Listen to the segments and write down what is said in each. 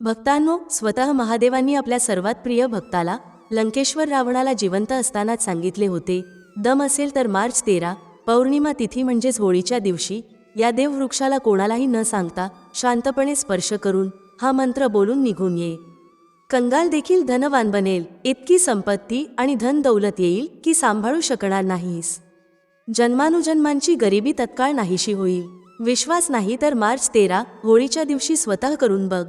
भक्तांनो स्वतः महादेवांनी आपल्या सर्वात प्रिय भक्ताला लंकेश्वर रावणाला जिवंत असतानाच सांगितले होते दम असेल तर मार्च तेरा पौर्णिमा तिथी म्हणजेच होळीच्या दिवशी या देववृक्षाला कोणालाही न सांगता शांतपणे स्पर्श करून हा मंत्र बोलून निघून ये. कंगाल देखील धनवान बनेल इतकी संपत्ती आणि धन दौलत येईल की सांभाळू शकणार नाहीस. जन्मानुजन्मांची गरिबी तत्काळ नाहीशी होईल. विश्वास नाही तर मार्च तेरा होळीच्या दिवशी स्वतः करून बघ.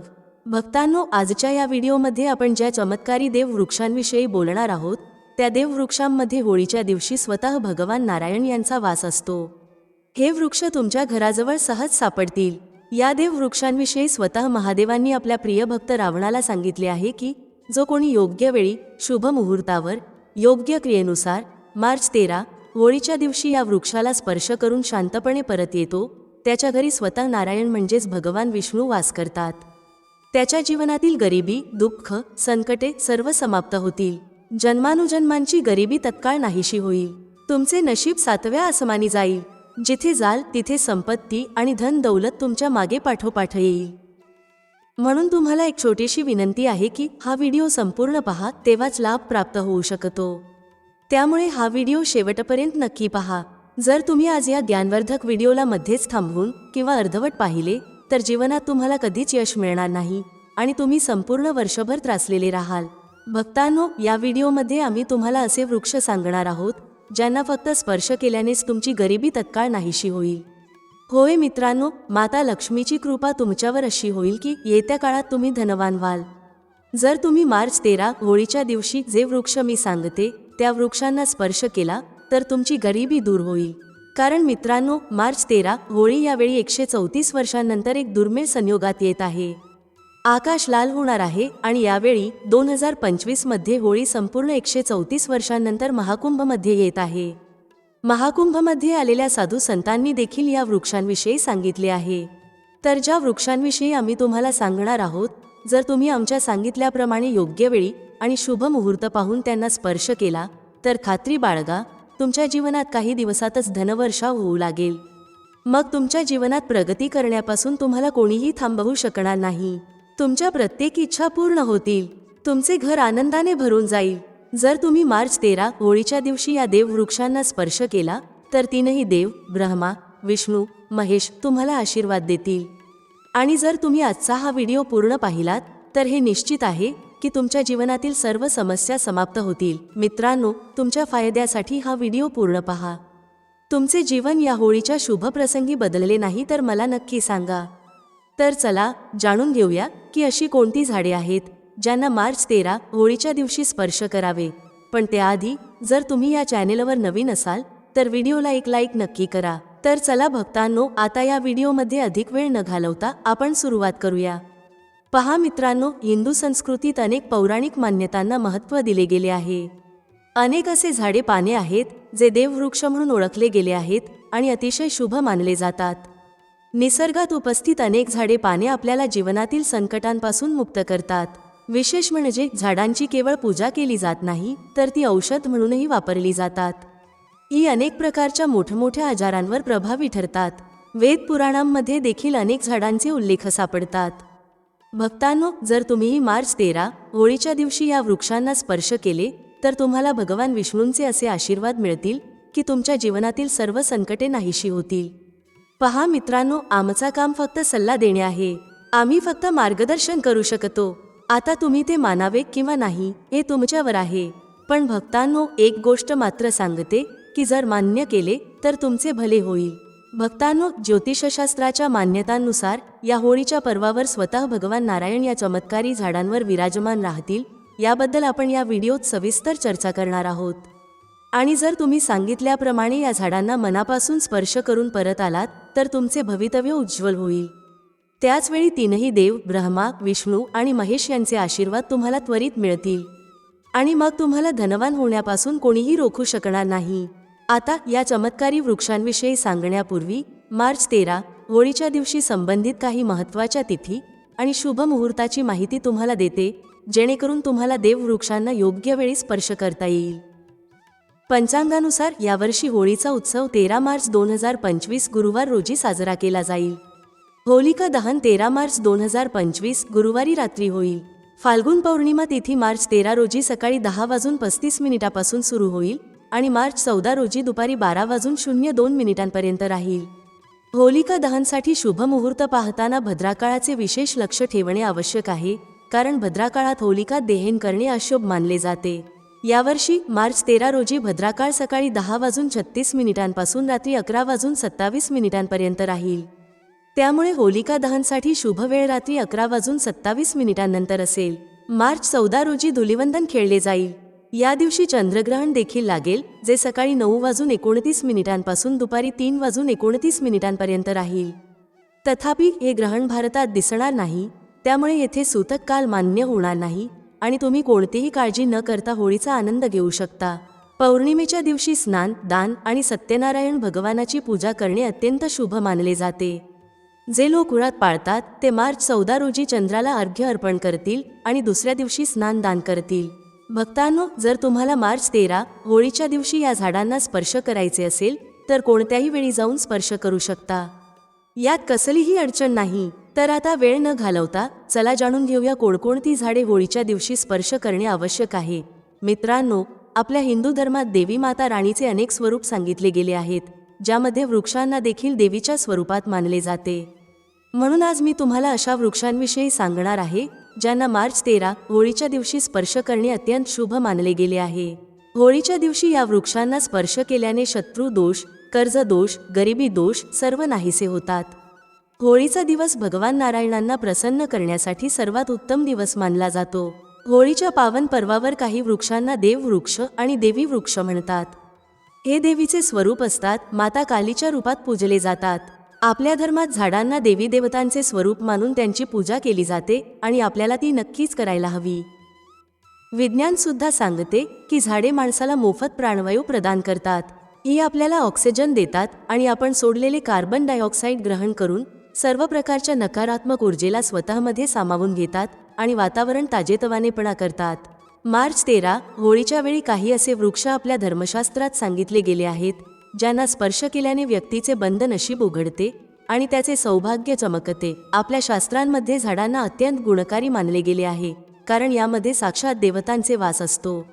भक्तांनो आजच्या या व्हिडिओमध्ये आपण ज्या चमत्कारी देववृक्षांविषयी बोलणार आहोत त्या देववृक्षांमध्ये होळीच्या दिवशी स्वतः भगवान नारायण यांचा वास असतो. हे वृक्ष तुमच्या घराजवळ सहज सापडतील. या देववृक्षांविषयी स्वतः महादेवांनी आपल्या प्रिय भक्त रावणाला सांगितले आहे की जो कोणी योग्य वेळी शुभ मुहूर्तावर योग्य क्रियेनुसार मार्च तेरा होळीच्या दिवशी या वृक्षाला स्पर्श करून शांतपणे परत येतो त्याच्या घरी स्वतः नारायण म्हणजेच भगवान विष्णू वास करतात. त्याच्या जीवनातील गरिबी दुःख संकटे सर्व समाप्त होतील. जन्मानुजन्मांची गरिबी तत्काळ नाहीशी होईल. तुमचे नशीब सातव्या आसमानी जाईल. जिथे जाल तिथे संपत्ती आणि धन दौलत तुमच्या मागे पाठोपाठ येईल. म्हणून तुम्हाला एक छोटीशी विनंती आहे की हा व्हिडिओ संपूर्ण पहा तेव्हाच लाभ प्राप्त होऊ शकतो. त्यामुळे हा व्हिडिओ शेवटपर्यंत नक्की पहा. जर तुम्ही आज या ज्ञानवर्धक व्हिडिओला मध्येच थांबवून किंवा अर्धवट पाहिले तर जीवनात तुम्हाला कधीच यश मिळणार नाही आणि तुम्ही संपूर्ण वर्षभर त्रासलेले राहाल. भक्तांनो या व्हिडिओमध्ये आम्ही तुम्हाला असे वृक्ष सांगणार आहोत ज्यांना फक्त स्पर्श केल्यानेच तुमची गरिबी तत्काळ नाहीशी होईल. होय मित्रांनो माता लक्ष्मीची कृपा तुमच्यावर अशी होईल की येत्या काळात तुम्ही धनवान व्हाल. जर तुम्ही मार्च तेरा होळीच्या दिवशी जे वृक्ष मी सांगते त्या वृक्षांना स्पर्श केला तर तुमची गरिबी दूर होईल. कारण मित्रांनो मार्च तेरा होळी यावेळी एकशे चौतीस वर्षांनंतर एक दुर्मिळ संयोगात येत आहे. आकाश लाल होणार आहे आणि यावेळी दोन हजार पंचवीसमध्ये होळी संपूर्ण एकशे चौतीस वर्षांनंतर महाकुंभमध्ये येत आहे. महाकुंभमध्ये आलेल्या साधू संतांनी देखील या वृक्षांविषयी सांगितले आहे. तर ज्या वृक्षांविषयी आम्ही तुम्हाला सांगणार आहोत जर तुम्ही आमच्या सांगितल्याप्रमाणे योग्य वेळी आणि शुभ मुहूर्त पाहून त्यांना स्पर्श केला तर खात्री बाळगा तुमच्या जीवनात काही दिवसातच धनवर्षा होऊ लागेल. मग तुमच्या जीवनात प्रगती करण्यापासून तुम्हाला कोणीही थांबवू शकणार नाही. तुमच्या प्रत्येक इच्छा पूर्ण होतील. तुमचे घर आनंदाने भरून जाईल. जर तुम्ही मार्च तेरा होळीच्या दिवशी या देववृक्षांना स्पर्श केला तर तीनही देव ब्रह्मा विष्णू महेश तुम्हाला आशीर्वाद देतील. आणि जर तुम्ही आजचा हा व्हिडिओ पूर्ण पाहिलात तर हे निश्चित आहे की तुमच्या जीवनातील सर्व समस्या समाप्त होतील. मित्रांनो तुमच्या फायद्यासाठी हा व्हिडिओ पूर्ण पहा. तुमचे जीवन या होळीच्या शुभ प्रसंगी बदलले नाही तर मला नक्की सांगा. तर चला जाणून घेऊया की अशी कोणती झाडे आहेत ज्यांना मार्च तेरा होळीच्या दिवशी स्पर्श करावे. पण त्याआधी जर तुम्ही या चॅनेलवर नवीन असाल तर व्हिडिओला एक लाईक नक्की करा. तर चला भक्तांनो आता या व्हिडिओमध्ये अधिक वेळ न घालवता आपण सुरुवात करूया. पहा मित्रांनो हिंदू संस्कृतीत अनेक पौराणिक मान्यतांना महत्त्व दिले गेले आहे. अनेक असे झाडे पाने आहेत जे देववृक्ष म्हणून ओळखले गेले आहेत आणि अतिशय शुभ मानले जातात. निसर्गात उपस्थित अनेक झाडे पाने आपल्याला जीवनातील संकटांपासून मुक्त करतात. विशेष म्हणजे झाडांची केवळ पूजा केली जात नाही तर ती औषध म्हणूनही वापरली जातात. ही अनेक प्रकारच्या मोठमोठ्या आजारांवर प्रभावी ठरतात. वेद पुराणांमध्ये देखील अनेक झाडांचे उल्लेख सापडतात. भक्तांनो जर तुम्हीही मार्च तेरा होळीच्या दिवशी या वृक्षांना स्पर्श केले तर तुम्हाला भगवान विष्णूंचे असे आशीर्वाद मिळतील की तुमच्या जीवनातील सर्व संकटे नाहीशी होतील. पहा मित्रांनो आमचा काम फक्त सल्ला देणे आहे. आम्ही फक्त मार्गदर्शन करू शकतो. आता तुम्ही ते मानावे किंवा नाही हे तुमच्यावर आहे. पण भक्तांनो एक गोष्ट मात्र सांगते की जर मान्य केले तर तुमचे भले होईल. भक्तांनो ज्योतिषशास्त्राच्या मान्यतांनुसार या होळीच्या पर्वावर स्वतः भगवान नारायण या चमत्कारी झाडांवर विराजमान राहतील याबद्दल आपण या व्हिडिओत सविस्तर चर्चा करणार आहोत. आणि जर तुम्ही सांगितल्याप्रमाणे या झाडांना मनापासून स्पर्श करून परत आलात तर तुमचे भवितव्य उज्ज्वल होईल. त्याचवेळी तीनही देव ब्रह्मा विष्णू आणि महेश यांचे आशीर्वाद तुम्हाला त्वरित मिळतील. आणि मग तुम्हाला धनवान होण्यापासून कोणीही रोखू शकणार नाही. आता या चमत्कारी वृक्षांविषयी सांगण्यापूर्वी मार्च तेरा होळीच्या दिवशी संबंधित काही महत्त्वाच्या तिथी आणि शुभ मुहूर्ताची माहिती तुम्हाला देते जेणेकरून तुम्हाला देववृक्षांना योग्य वेळी स्पर्श करता येईल. पंचांगानुसार यावर्षी होळीचा उत्सव तेरा मार्च दोन हजार पंचवीस गुरुवार रोजी साजरा केला जाईल. होलिका दहन तेरा मार्च दोन हजार पंचवीस गुरुवारी रात्री होईल. फाल्गुन पौर्णिमा तिथी मार्च तेरा रोजी सकाळी दहा वाजून पस्तीस मिनिटापासून सुरू होईल. आणि मार्च चौदा रोजी दुपारी बारा वाजून शून्य दोन मिनिटांपर्यंत राहील. होलिका दहनसाठी शुभ मुहूर्त पाहताना भद्राकाळाचे विशेष लक्ष ठेवणे आवश्यक आहे कारण भद्राकाळात होलिका देहेन करणे अशुभ मानले जाते. यावर्षी मार्च तेरा रोजी भद्राकाळ सकाळी दहा वाजून छत्तीस मिनिटांपासून रात्री अकरा वाजून सत्तावीस मिनिटांपर्यंत राहील. त्यामुळे होलिका दहनसाठी शुभ वेळ रात्री अकरा वाजून सत्तावीस मिनिटांनंतर असेल. मार्च चौदा रोजी धुलिवंदन खेळले जाईल. या दिवशी चंद्रग्रहण देखील लागेल जे सकाळी नऊ वाजून एकोणतीस मिनिटांपासून दुपारी तीन वाजून एकोणतीस मिनिटांपर्यंत राहील. तथापि हे ग्रहण भारतात दिसणार नाही त्यामुळे येथे सूतक काल मान्य होणार नाही आणि तुम्ही कोणतीही काळजी न करता होळीचा आनंद घेऊ शकता. पौर्णिमेच्या दिवशी स्नान दान आणि सत्यनारायण भगवानाची पूजा करणे अत्यंत शुभ मानले जाते. जे लोक कुळात पाळतात ते मार्च चौदा रोजी चंद्राला अर्घ्य अर्पण करतील आणि दुसऱ्या दिवशी स्नान दान करतील. भक्तांनो जर तुम्हाला मार्च तेरा होळीच्या दिवशी या झाडांना स्पर्श करायचे असेल तर कोणत्याही वेळी जाऊन स्पर्श करू शकता. यात कसलीही अडचण नाही. तर आता वेळ न घालवता चला जाणून घेऊया कोणकोणती झाडे होळीच्या दिवशी स्पर्श करणे आवश्यक आहे. मित्रांनो आपल्या हिंदू धर्मात देवी माता राणीचे अनेक स्वरूप सांगितले गेले आहेत ज्यामध्ये वृक्षांना देखील देवीच्या स्वरूपात मानले जाते. म्हणून आज मी तुम्हाला अशा वृक्षांविषयी सांगणार आहे ज्यांना मार्च तेरा होळीच्या दिवशी स्पर्श करणे अत्यंत शुभ मानले गेले आहे. होळीच्या दिवशी या वृक्षांना स्पर्श केल्याने शत्रू दोष कर्ज दोष गरिबी दोष सर्व नाहीसे होतात. होळीचा दिवस भगवान नारायणांना प्रसन्न करण्यासाठी सर्वात उत्तम दिवस मानला जातो. होळीच्या पावन पर्वावर काही वृक्षांना देववृक्ष आणि देवी वृक्ष म्हणतात. हे देवीचे स्वरूप असतात माता कालीच्या रूपात पूजले जातात. आपल्या धर्मात झाडांना देवी देवतांचे स्वरूप मानून त्यांची पूजा केली जाते आणि आपल्याला ती नक्कीच करायला हवी. विज्ञान सुद्धा सांगते की झाडे माणसाला मोफत प्राणवायू प्रदान करतात. ही आपल्याला ऑक्सिजन देतात आणि आपण सोडलेले कार्बन डायऑक्साईड ग्रहण करून सर्व प्रकारच्या नकारात्मक ऊर्जेला स्वतःमध्ये सामावून घेतात आणि वातावरण ताजेतवानेपणा करतात. मार्च तेरा होळीच्या वेळी काही असे वृक्ष आपल्या धर्मशास्त्रात सांगितले गेले आहेत. ज्यांना स्पर्श केल्याने व्यक्तीचे बंद नशीब उघडते आणि त्याचे सौभाग्य चमकते. आपल्या शास्त्रांमध्ये झाडांना अत्यंत गुणकारी मानले गेले आहे कारण यामध्ये साक्षात देवतांचे वास असतो.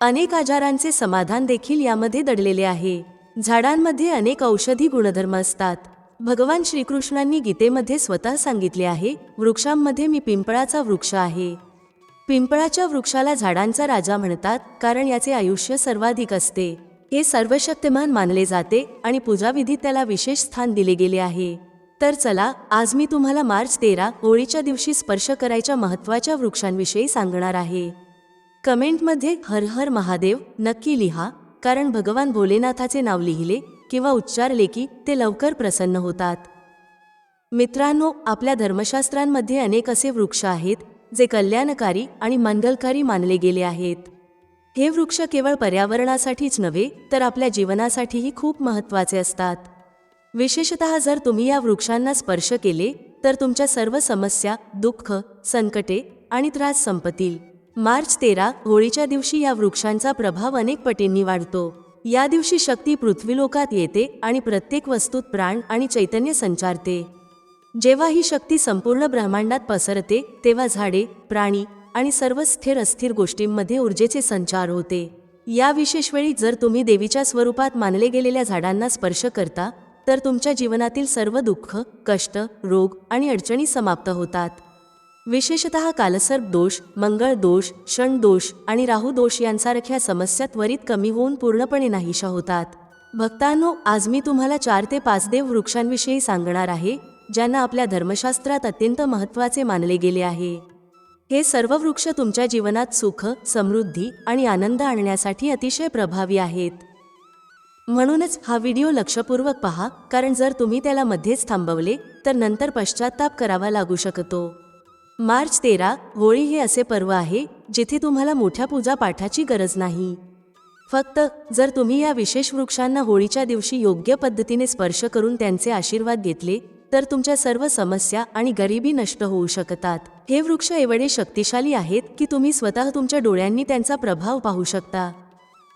अनेक आजारांचे समाधान देखील यामध्ये दडलेले आहे. झाडांमध्ये अनेक औषधी गुणधर्म असतात. भगवान श्रीकृष्णांनी गीतेमध्ये स्वतः सांगितले आहे वृक्षांमध्ये मी पिंपळाचा वृक्ष आहे. पिंपळाच्या वृक्षाला झाडांचा राजा म्हणतात कारण याचे आयुष्य सर्वाधिक असते. हे सर्वशक्तिमान मानले जाते आणि पूजाविधीत त्याला विशेष स्थान दिले गेले आहे. तर चला आज मी तुम्हाला मार्च तेरा होळीच्या दिवशी स्पर्श करायच्या महत्त्वाच्या वृक्षांविषयी सांगणार आहे. कमेंटमध्ये हर हर महादेव नक्की लिहा कारण भगवान भोलेनाथाचे नाव लिहिले किंवा उच्चारले की ते लवकर प्रसन्न होतात. मित्रांनो आपल्या धर्मशास्त्रांमध्ये अनेक असे वृक्ष आहेत जे कल्याणकारी आणि मंगलकारी मानले गेले आहेत. हे वृक्ष केवळ पर्यावरणासाठीच नव्हे तर आपल्या जीवनासाठीही खूप महत्त्वाचे असतात. विशेषत जर तुम्ही या वृक्षांना स्पर्श केले तर तुमच्या सर्व समस्या दुःख संकटे आणि त्रास संपतील. मार्च तेरा होळीच्या दिवशी या वृक्षांचा प्रभाव अनेक पटींनी वाढतो. या दिवशी शक्ती पृथ्वीलोकात येते आणि प्रत्येक वस्तूत प्राण आणि चैतन्य संचारते. जेव्हा ही शक्ती संपूर्ण ब्रह्मांडात पसरते तेव्हा झाडे प्राणी आणि सर्व स्थिर अस्थिर गोष्टींमध्ये ऊर्जेचे संचार होते. या विशेष वेळी जर तुम्ही देवीच्या स्वरूपात मानले गेलेल्या झाडांना स्पर्श करता तर तुमच्या जीवनातील सर्व दुःख कष्ट रोग आणि अडचणी समाप्त होतात. विशेषत कालसर्प दोष मंगळ दोष क्षण दोष आणि राहू दोष यांसारख्या समस्या त्वरित कमी होऊन पूर्णपणे नाहीशा होतात. भक्तांनो आज मी तुम्हाला चार ते पाच देव वृक्षांविषयी सांगणार आहे ज्यांना आपल्या धर्मशास्त्रात अत्यंत महत्त्वाचे मानले गेले आहे. हे सर्व वृक्ष तुमच्या जीवनात सुख समृद्धी आणि आनंद आणण्यासाठी अतिशय प्रभावी आहेत. म्हणूनच हा व्हिडिओ लक्षपूर्वक पहा कारण जर तुम्ही त्याला मध्येच थांबवले तर नंतर पश्चाताप करावा लागू शकतो. मार्च तेरा होळी हे असे पर्व आहे जिथे तुम्हाला मोठ्या पूजापाठाची गरज नाही. फक्त जर तुम्ही या विशेष वृक्षांना होळीच्या दिवशी योग्य पद्धतीने स्पर्श करून त्यांचे आशीर्वाद घेतले तर तुमच्या सर्व समस्या आणि गरिबी नष्ट होऊ शकतात. हे वृक्ष एवढे शक्तिशाली आहेत की तुम्ही स्वतः तुमच्या डोळ्यांनी त्यांचा प्रभाव पाहू शकता.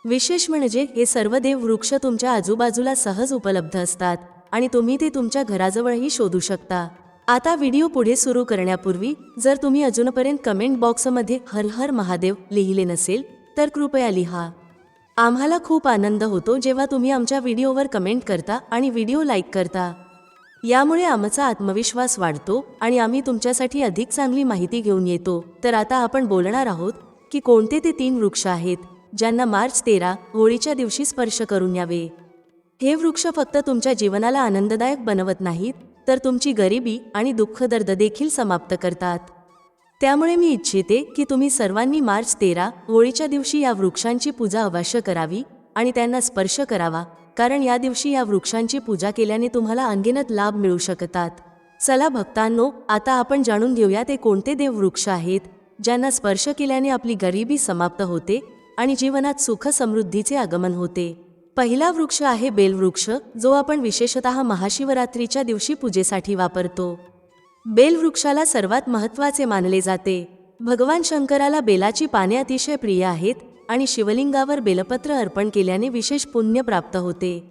विशेष म्हणजे हे सर्व देव वृक्ष तुमच्या आजूबाजूला सहज उपलब्ध असतात आणि तुम्ही ते तुमच्या घराजवळही शोधू शकता. आता व्हिडिओ पुढे सुरू करण्यापूर्वी जर तुम्ही अजूनपर्यंत कमेंट बॉक्समध्ये हर हर महादेव लिहिले नसेल तर कृपया लिहा. आम्हाला खूप आनंद होतो जेव्हा तुम्ही आमच्या व्हिडिओवर कमेंट करता आणि व्हिडिओ लाईक करता. यामुळे आमचा आत्मविश्वास वाढतो आणि आम्ही तुमच्यासाठी अधिक चांगली माहिती घेऊन येतो. तर आता आपण बोलणार आहोत की कोणते ते तीन वृक्ष आहेत ज्यांना मार्च तेरा होळीच्या दिवशी स्पर्श करून यावे. हे वृक्ष फक्त तुमच्या जीवनाला आनंददायक बनवत नाहीत तर तुमची गरिबी आणि दुःख दर्द देखील समाप्त करतात. त्यामुळे मी इच्छिते की तुम्ही सर्वांनी मार्च तेरा होळीच्या दिवशी या वृक्षांची पूजा अवश्य करावी आणि त्यांना स्पर्श करावा. कारण या दिवशी या वृक्षांची पूजा केल्याने तुम्हाला अंगेनत लाभ मिळू शकतात. चला भक्तांनो आता आपण जाणून घेऊया ते कोणते देव वृक्ष आहेत ज्यांना स्पर्श केल्याने आपली गरिबी समाप्त होते आणि जीवनात सुख समृद्धीचे आगमन होते. पहिला वृक्ष आहे बेलवृक्ष जो आपण विशेषतः महाशिवरात्रीच्या दिवशी पूजेसाठी वापरतो. बेलवृक्षाला सर्वात महत्त्वाचे मानले जाते. भगवान शंकराला बेलाची पाने अतिशय प्रिय आहेत आणि शिवलिंगावर बेलपत्र अर्पण केल्याने विशेष पुण्य प्राप्त होते.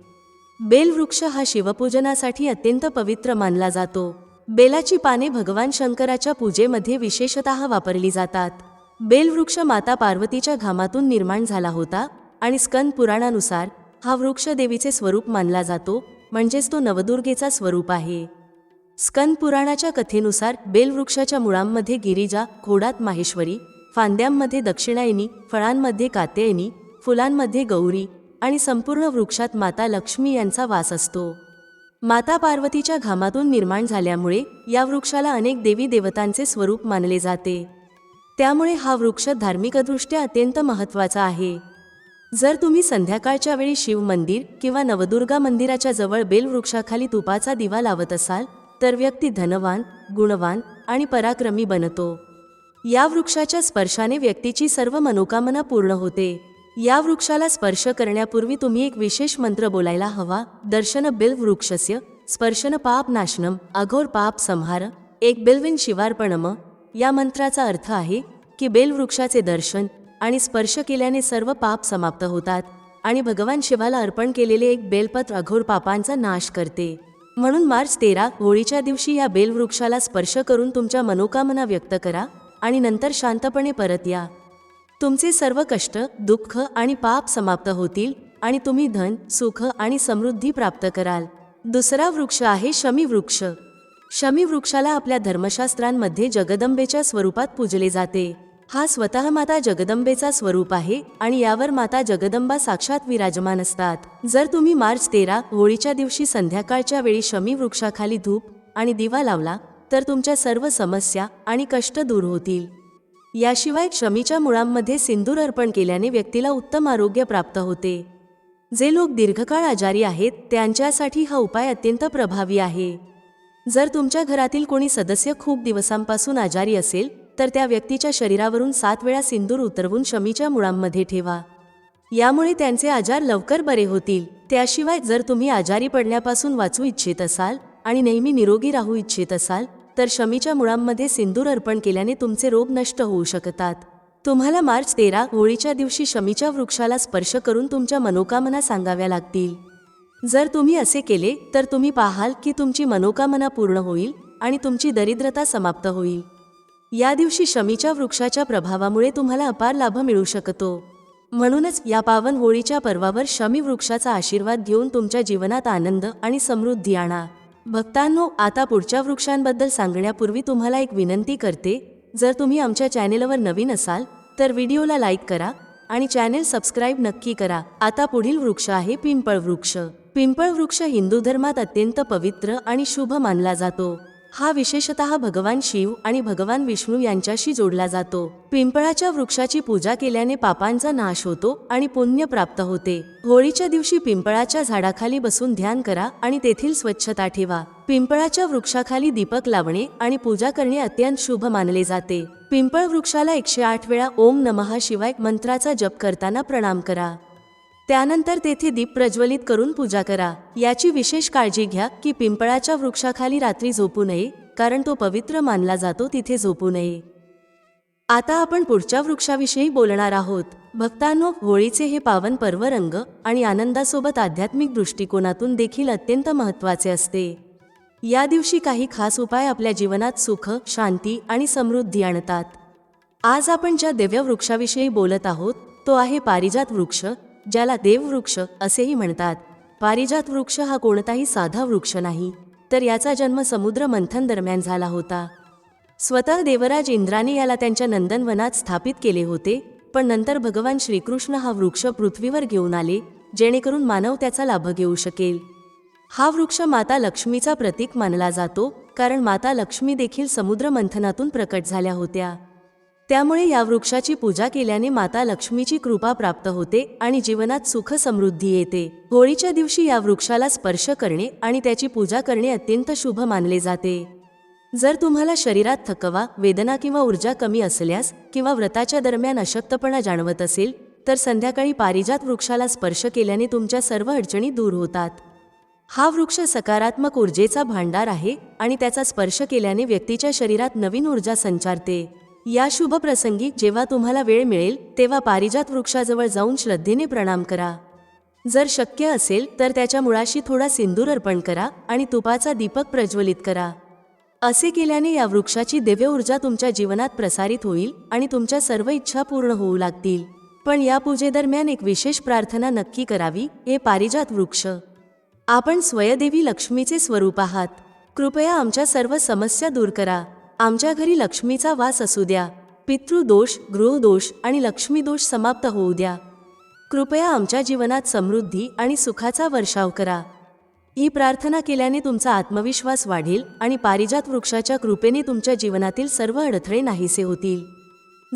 बेलवृक्ष हा शिवपूजनासाठी अत्यंत पवित्र मानला जातो. बेलाची पाने भगवान शंकराच्या पूजेमध्ये विशेषतः वापरली जातात. बेलवृक्ष माता पार्वतीच्या घामातून निर्माण झाला होता आणि स्कंद पुराणानुसार हा वृक्ष देवीचे स्वरूप मानला जातो म्हणजेच तो नवदुर्गेचा स्वरूप आहे. स्कंद पुराणाच्या कथेनुसार बेलवृक्षाच्या मुळांमध्ये गिरिजा घोडात माहेश्वरी फांद्यांमध्ये दक्षिणायनी फळांमध्ये कात्यायनी फुलांमध्ये गौरी आणि संपूर्ण वृक्षात माता लक्ष्मी यांचा वास असतो. माता पार्वतीच्या घामातून निर्माण झाल्यामुळे या वृक्षाला अनेक देवी देवतांचे स्वरूप मानले जाते. त्यामुळे हा वृक्ष धार्मिकदृष्ट्या अत्यंत महत्त्वाचा आहे. जर तुम्ही संध्याकाळच्या वेळी शिव मंदिर किंवा नवदुर्गा मंदिराच्या जवळ बेलवृक्षाखाली तुपाचा दिवा लावत असाल तर व्यक्ती धनवान गुणवान आणि पराक्रमी बनतो. या वृक्षाच्या स्पर्शाने व्यक्तीची सर्व मनोकामना पूर्ण होते. या वृक्षाला स्पर्श करण्यापूर्वी तुम्ही एक विशेष मंत्र बोलायला हवा. दर्शन बिल वृक्षस्य स्पर्शन पाप नाशनम अघोर पाप संहार एक बिल्विन शिवार्पणम. या मंत्राचा अर्थ आहे की बेलवृक्षाचे दर्शन आणि स्पर्श केल्याने सर्व पाप समाप्त होतात आणि भगवान शिवाला अर्पण केलेले एक बेलपत्र अघोर पापांचा नाश करते. म्हणून मार्च तेरा होळीच्या दिवशी या बेलवृक्षाला स्पर्श करून तुमच्या मनोकामना व्यक्त करा आणि नंतर शांतपणे परत या. तुमचे सर्व कष्ट दुःख आणि पाप समाप्त होतील आणि तुम्ही धन सुख आणि समृद्धी प्राप्त कराल. दुसरा वृक्ष आहे शमी वृक्ष. शमी वृक्षाला आपल्या धर्मशास्त्रांमध्ये जगदंबेच्या स्वरूपात पूजले जाते. हा स्वतः माता जगदंबेचा स्वरूप आहे आणि यावर माता जगदंबा साक्षात विराजमान असतात. जर तुम्ही मार्च तेरा होळीच्या दिवशी संध्याकाळच्या वेळी शमी वृक्षाखाली धूप आणि दिवा लावला तर तुमच्या सर्व समस्या आणि कष्ट दूर होतील. याशिवाय शमीच्या मुळांमध्ये सिंदूर अर्पण केल्याने व्यक्तीला उत्तम आरोग्य प्राप्त होते. जे लोक दीर्घकाळ आजारी आहेत त्यांच्यासाठी हा उपाय अत्यंत प्रभावी आहे. जर तुमच्या घरातील कोणी सदस्य खूप दिवसांपासून आजारी असेल तर त्या व्यक्तीच्या शरीरावरून सात वेळा सिंदूर उतरवून शमीच्या मुळांमध्ये ठेवा. यामुळे त्यांचे आजार लवकर बरे होतील. त्याशिवाय जर तुम्ही आजारी पडण्यापासून वाचू इच्छित असाल आणि नेहमी निरोगी राहू इच्छित असाल तर शमीच्या मुळांमध्ये सिंदूर अर्पण केल्याने तुमचे रोग नष्ट होऊ शकतात. तुम्हाला मार्च तेरा होळीच्या दिवशी शमीच्या वृक्षाला स्पर्श करून तुमच्या मनोकामना सांगाव्या लागतील. जर तुम्ही असे केले तर तुम्ही पाहाल की तुमची मनोकामना पूर्ण होईल आणि तुमची दरिद्रता समाप्त होईल. या दिवशी शमीच्या वृक्षाच्या प्रभावामुळे तुम्हाला अपार लाभ मिळू शकतो. म्हणूनच या पावन होळीच्या पर्वावर शमी वृक्षाचा आशीर्वाद घेऊन तुमच्या जीवनात आनंद आणि समृद्धी आणा. भक्तांनो आता पुढच्या वृक्षांबद्दल सांगण्यापूर्वी तुम्हाला एक विनंती करते जर तुम्ही आमच्या चॅनेलवर नवीन असाल तर व्हिडिओला लाईक करा आणि चॅनेल सबस्क्राईब नक्की करा. आता पुढील वृक्ष आहे पिंपळ वृक्ष पिंपळ वृक्ष हिंदू धर्मात अत्यंत पवित्र आणि शुभ मानला जातो. हा विशेषतः भगवान शिव आणि भगवान विष्णू यांच्याशी जोडला जातो. पिंपळाच्या वृक्षाची पूजा केल्याने पापांचा नाश होतो आणि पुण्य प्राप्त होते. होळीच्या दिवशी पिंपळाच्या झाडाखाली बसून ध्यान करा आणि तेथील स्वच्छता ठेवा. पिंपळाच्या वृक्षाखाली दीपक लावणे आणि पूजा करणे अत्यंत शुभ मानले जाते. पिंपळ वृक्षाला एकशे आठ वेळा ओम नमः शिवाय मंत्राचा जप करताना प्रणाम करा. त्यानंतर तेथे दीप प्रज्वलित करून पूजा करा. याची विशेष काळजी घ्या की पिंपळाच्या वृक्षाखाली रात्री झोपू नये कारण तो पवित्र मानला जातो तिथे झोपू नये. आता आपण पुढच्या वृक्षाविषयी बोलणार आहोत. भक्तांनो होळीचे हे पावन पर्व रंग आणि आनंदासोबत आध्यात्मिक दृष्टिकोनातून देखील अत्यंत महत्त्वाचे असते. या दिवशी काही खास उपाय आपल्या जीवनात सुख शांती आणि समृद्धी आणतात. आज आपण ज्या दिव्य वृक्षाविषयी बोलत आहोत तो आहे पारिजात वृक्ष ज्याला देववृक्ष असेही म्हणतात. पारिजात वृक्ष हा कोणताही साधा वृक्ष नाही तर याचा जन्म समुद्र मंथन दरम्यान झाला होता. स्वतः देवराज इंद्राने याला त्यांच्या नंदनवनात स्थापित केले होते पण नंतर भगवान श्रीकृष्ण हा वृक्ष पृथ्वीवर घेऊन आले जेणेकरून मानव त्याचा लाभ घेऊ शकेल. हा वृक्ष माता लक्ष्मीचा प्रतीक मानला जातो कारण माता लक्ष्मी देखील समुद्र मंथनातून प्रकट झाल्या होत्या. त्यामुळे या वृक्षाची पूजा केल्याने माता लक्ष्मीची कृपा प्राप्त होते आणि जीवनात सुख समृद्धी येते. होळीच्या दिवशी या वृक्षाला स्पर्श करणे आणि त्याची पूजा करणे अत्यंत शुभ मानले जाते. जर तुम्हाला शरीरात थकवा वेदना किंवा ऊर्जा कमी असल्यास किंवा व्रताच्या दरम्यान अशक्तपणा जाणवत असेल तर संध्याकाळी पारिजात वृक्षाला स्पर्श केल्याने तुमच्या सर्व अडचणी दूर होतात. हा वृक्ष सकारात्मक ऊर्जेचा भांडार आहे आणि त्याचा स्पर्श केल्याने व्यक्तीच्या शरीरात नवीन ऊर्जा संचारते. या शुभ प्रसंगी जेव्हा तुम्हाला वेळ मिळेल तेव्हा पारिजात वृक्षाजवळ जाऊन श्रद्धेने प्रणाम करा. जर शक्य असेल तर त्याच्या मुळाशी थोडा सिंदूर अर्पण करा आणि तुपाचा दीपक प्रज्वलित करा. असे केल्याने या वृक्षाची दिव्य ऊर्जा तुमच्या जीवनात प्रसारित होईल आणि तुमच्या सर्व इच्छा पूर्ण होऊ लागतील. पण या पूजेदरम्यान एक विशेष प्रार्थना नक्की करावी हे पारिजात वृक्ष. आपण स्वयदेवी लक्ष्मीचे स्वरूप आहात. कृपया आमच्या सर्व समस्या दूर करा. आमच्या घरी लक्ष्मीचा वास असू द्या. पितृदोष गृहदोष आणि लक्ष्मीदोष समाप्त होऊ द्या. कृपया आमच्या जीवनात समृद्धी आणि सुखाचा वर्षाव करा. ही प्रार्थना केल्याने तुमचा आत्मविश्वास वाढेल आणि पारिजात वृक्षाच्या कृपेने तुमच्या जीवनातील सर्व अडथळे नाहीसे होतील.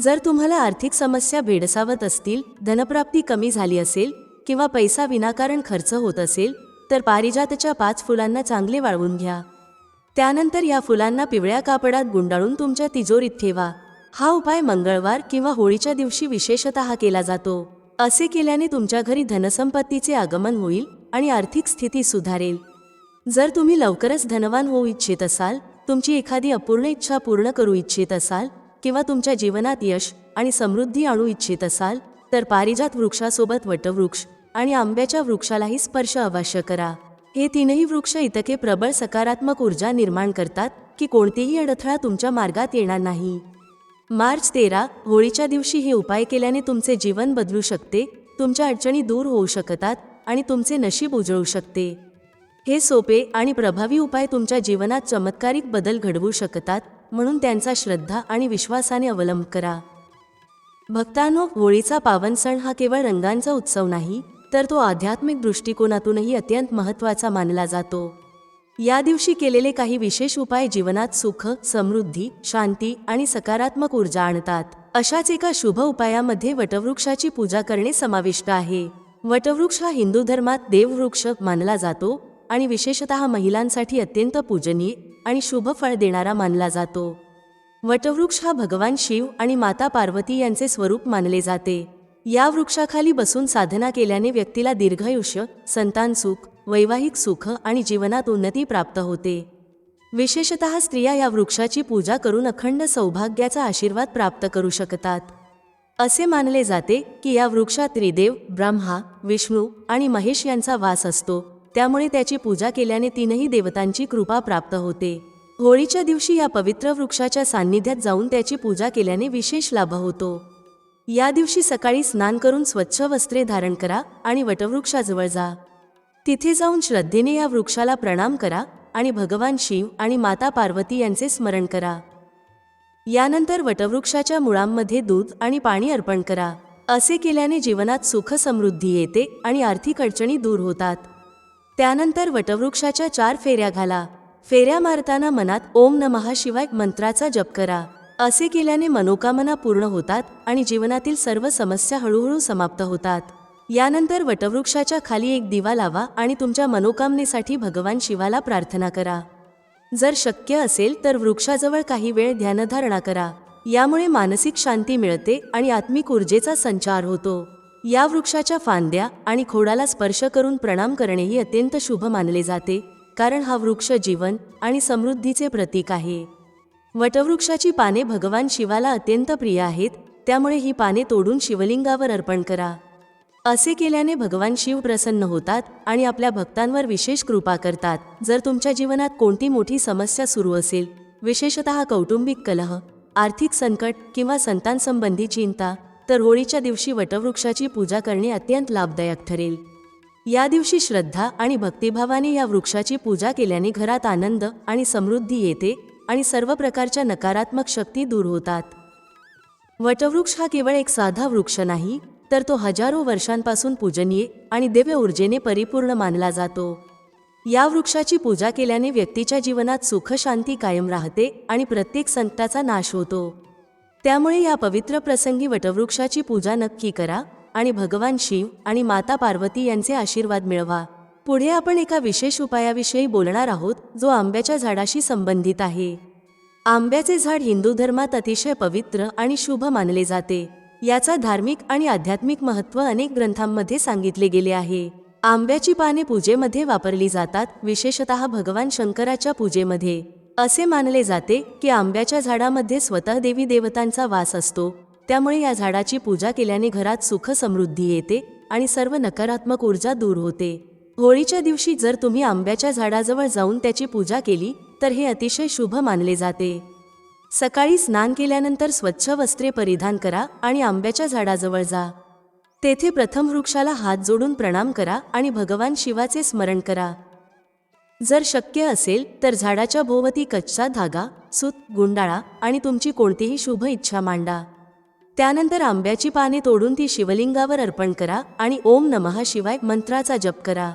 जर तुम्हाला आर्थिक समस्या भेडसावत असतील धनप्राप्ती कमी झाली असेल किंवा पैसा विनाकारण खर्च होत असेल तर पारिजातच्या पाच फुलांना चांगले वाळवून घ्या. त्यानंतर या फुलांना पिवळ्या कापडात गुंडाळून तुमच्या तिजोरीत ठेवा. हा उपाय मंगळवार किंवा होळीच्या दिवशी विशेषत केला जातो. असे केल्याने तुमच्या घरी धनसंपत्तीचे आगमन होईल आणि आर्थिक स्थिती सुधारेल. जर तुम्ही लवकरच धनवान होऊ इच्छित असाल तुमची एखादी अपूर्ण इच्छा पूर्ण करू इच्छित असाल किंवा तुमच्या जीवनात यश आणि समृद्धी आणू इच्छित असाल तर पारिजात वृक्षासोबत वटवृक्ष आणि आंब्याच्या वृक्षालाही स्पर्श अवश्य करा. हे तीनही वृक्ष इतके प्रबळ सकारात्मक ऊर्जा निर्माण करतात की कोणतेही अडथळा तुमच्या मार्गात येणार नाही. मार्च तेरा होळीच्या दिवशी हे उपाय केल्याने तुमचे जीवन बदलू शकते तुमच्या अडचणी दूर होऊ शकतात आणि तुमचे नशीब उजळू शकते. हे सोपे आणि प्रभावी उपाय तुमच्या जीवनात चमत्कारिक बदल घडवू शकतात म्हणून त्यांचा श्रद्धा आणि विश्वासाने अवलंब करा. भक्तांनो होळीचा पावन सण हा केवळ रंगांचा उत्सव नाही तर तो आध्यात्मिक दृष्टिकोनातूनही अत्यंत महत्त्वाचा मानला जातो. या दिवशी केलेले काही विशेष उपाय जीवनात सुख समृद्धी शांती आणि सकारात्मक ऊर्जा आणतात. अशाच एका शुभ उपायामध्ये वटवृक्षाची पूजा करणे समाविष्ट आहे. वटवृक्ष हा हिंदू धर्मात देववृक्ष मानला जातो आणि विशेषतः महिलांसाठी अत्यंत पूजनीय आणि शुभ फळ देणारा मानला जातो. वटवृक्ष हा भगवान शिव आणि माता पार्वती यांचे स्वरूप मानले जाते. या वृक्षाखाली बसून साधना केल्याने व्यक्तीला दीर्घायुष्य संतान सुख वैवाहिक सुख आणि जीवनात उन्नती प्राप्त होते. विशेषतः स्त्रिया या वृक्षाची पूजा करून अखंड सौभाग्याचा आशीर्वाद प्राप्त करू शकतात. असे मानले जाते की या वृक्षात त्रिदेव ब्रह्मा विष्णू आणि महेश यांचा वास असतो. त्यामुळे त्याची पूजा केल्याने तीनही देवतांची कृपा प्राप्त होते. होळीच्या दिवशी या पवित्र वृक्षाच्या सान्निध्यात जाऊन त्याची पूजा केल्याने विशेष लाभ होतो. या दिवशी सकाळी स्नान करून स्वच्छ वस्त्रे धारण करा आणि वटवृक्षाजवळ जा. तिथे जाऊन श्रद्धेने या वृक्षाला प्रणाम करा आणि भगवान शिव आणि माता पार्वती यांचे स्मरण करा. यानंतर वटवृक्षाच्या मुळांमध्ये दूध आणि पाणी अर्पण करा. असे केल्याने जीवनात सुख समृद्धी येते आणि आर्थिक अडचणी दूर होतात. त्यानंतर वटवृक्षाच्या चार फेऱ्या घाला. फेऱ्या मारताना मनात ओम नमः शिवाय मंत्राचा जप करा. असे केल्याने मनोकामना पूर्ण होतात आणि जीवनातील सर्व समस्या हळूहळू समाप्त होतात. यानंतर वटवृक्षाच्या खाली एक दिवा लावा आणि तुमच्या मनोकामनेसाठी भगवान शिवाला प्रार्थना करा. जर शक्य असेल तर वृक्षाजवळ काही वेळ ध्यानधारणा करा. यामुळे मानसिक शांती मिळते आणि आत्मिक ऊर्जेचा संचार होतो. या वृक्षाच्या फांद्या आणि खोडाला स्पर्श करून प्रणाम करणेही अत्यंत शुभ मानले जाते कारण हा वृक्ष जीवन आणि समृद्धीचे प्रतीक आहे. वटवृक्षाची पाने भगवान शिवाला अत्यंत प्रिय आहेत त्यामुळे ही पाने तोडून शिवलिंगावर अर्पण करा. असे केल्याने भगवान शिव प्रसन्न होतात आणि आपल्या भक्तांवर विशेष कृपा करतात. जर तुमच्या जीवनात कोणती मोठी समस्या सुरू असेल विशेषतः कौटुंबिक कलह आर्थिक संकट किंवा संतांसंबंधी चिंता तर होळीच्या दिवशी वटवृक्षाची पूजा करणे अत्यंत लाभदायक ठरेल. या दिवशी श्रद्धा आणि भक्तिभावाने या वृक्षाची पूजा केल्याने घरात आनंद आणि समृद्धी येते आणि सर्व प्रकारच्या नकारात्मक शक्ती दूर होतात. वटवृक्ष हा केवळ एक साधा वृक्ष नाही तर तो हजारो वर्षांपासून पूजनीय आणि दिव्य ऊर्जेने परिपूर्ण मानला जातो. या वृक्षाची पूजा केल्याने व्यक्तीच्या जीवनात सुख शांती कायम राहते आणि प्रत्येक संकटाचा नाश होतो. त्यामुळे या पवित्र प्रसंगी वटवृक्षाची पूजा नक्की करा आणि भगवान शिव आणि माता पार्वती यांचे आशीर्वाद मिळवा. पुढे आपण एका विशेष उपायाविषयी बोलणार आहोत जो आंब्याच्या झाडाशी संबंधित आहे. आंब्याचे झाड हिंदू धर्मात अतिशय पवित्र आणि शुभ मानले जाते. याचा धार्मिक आणि आध्यात्मिक महत्त्व अनेक ग्रंथांमध्ये सांगितले गेले आहे. आंब्याची पाने पूजेमध्ये वापरली जातात विशेषतः भगवान शंकराच्या पूजेमध्ये. असे मानले जाते की आंब्याच्या झाडामध्ये स्वतः देवी देवतांचा वास असतो. त्यामुळे या झाडाची पूजा केल्याने घरात सुख समृद्धी येते आणि सर्व नकारात्मक ऊर्जा दूर होते. होळीच्या दिवशी जर तुम्ही आंब्याच्या झाडाजवळ जाऊन त्याची पूजा केली तर हे अतिशय शुभ मानले जाते. सकाळी स्नान केल्यानंतर स्वच्छ वस्त्रे परिधान करा आणि आंब्याच्या झाडाजवळ जा. तेथे प्रथम वृक्षाला हात जोडून प्रणाम करा आणि भगवान शिवाचे स्मरण करा. जर शक्य असेल तर झाडाच्या भोवती कच्चा धागा सूत गुंडाळा आणि तुमची कोणतीही शुभ इच्छा मांडा. त्यानंतर आंब्याची पाने तोडून ती शिवलिंगावर अर्पण करा आणि ओम नमः शिवाय मंत्राचा जप करा.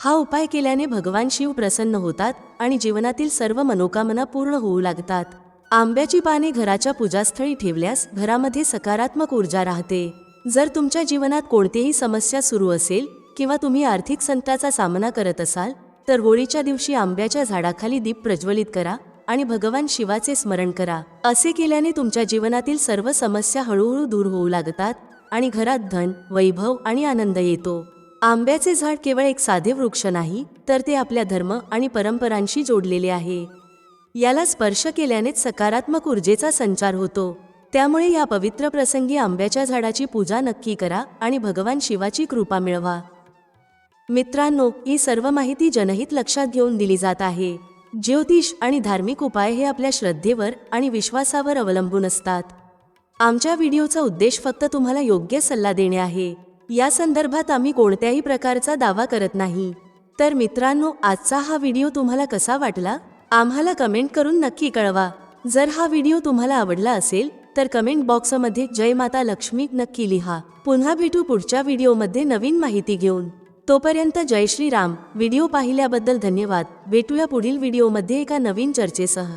हा उपाय केल्याने भगवान शिव प्रसन्न होतात आणि जीवनातील सर्व मनोकामना पूर्ण होऊ लागतात. आंब्याची पाने घराच्या पूजास्थळी ठेवल्यास घरामध्ये सकारात्मक ऊर्जा राहते. जर तुमच्या जीवनात कोणतीही समस्या सुरू असेल किंवा तुम्ही आर्थिक संकटाचा सामना करत असाल तर होळीच्या दिवशी आंब्याच्या झाडाखाली दीप प्रज्वलित करा आणि भगवान शिवाचे स्मरण करा. असे केल्याने तुमच्या जीवनातील सर्व समस्या हळूहळू दूर होऊ लागतात आणि घरात धन वैभव आणि आनंद येतो. आंब्याचे झाड केवळ एक साधे वृक्ष नाही तर ते आपल्या धर्म आणि परंपरांशी जोडलेले आहे. याला स्पर्श केल्यानेच सकारात्मक ऊर्जेचा संचार होतो. त्यामुळे या पवित्र प्रसंगी आंब्याच्या झाडाची पूजा नक्की करा आणि भगवान शिवाची कृपा मिळवा. मित्रांनो ही सर्व माहिती जनहित लक्षात घेऊन दिली जात आहे. ज्योतिष आणि धार्मिक उपाय हे आपल्या श्रद्धेवर आणि विश्वासावर अवलंबून असतात. आमच्या व्हिडिओचा उद्देश फक्त तुम्हाला योग्य सल्ला देणे आहे. या संदर्भात आम्ही कोणत्याही प्रकारचा दावा करत नाही. तर मित्रांनो आजचा हा व्हिडिओ तुम्हाला कसा वाटला? आम्हाला कमेंट करून नक्की कळवा. जर हा व्हिडिओ तुम्हाला आवडला असेल तर कमेंट बॉक्समध्ये जय माता लक्ष्मी नक्की लिहा. पुन्हा भेटू पुढच्या व्हिडिओमध्ये नवीन माहिती घेऊन. तोपर्यंत जय श्रीराम. व्हिडिओ पाहिल्याबद्दल धन्यवाद. भेटूया पुढील व्हिडिओमध्ये एका नवीन चर्चेसह.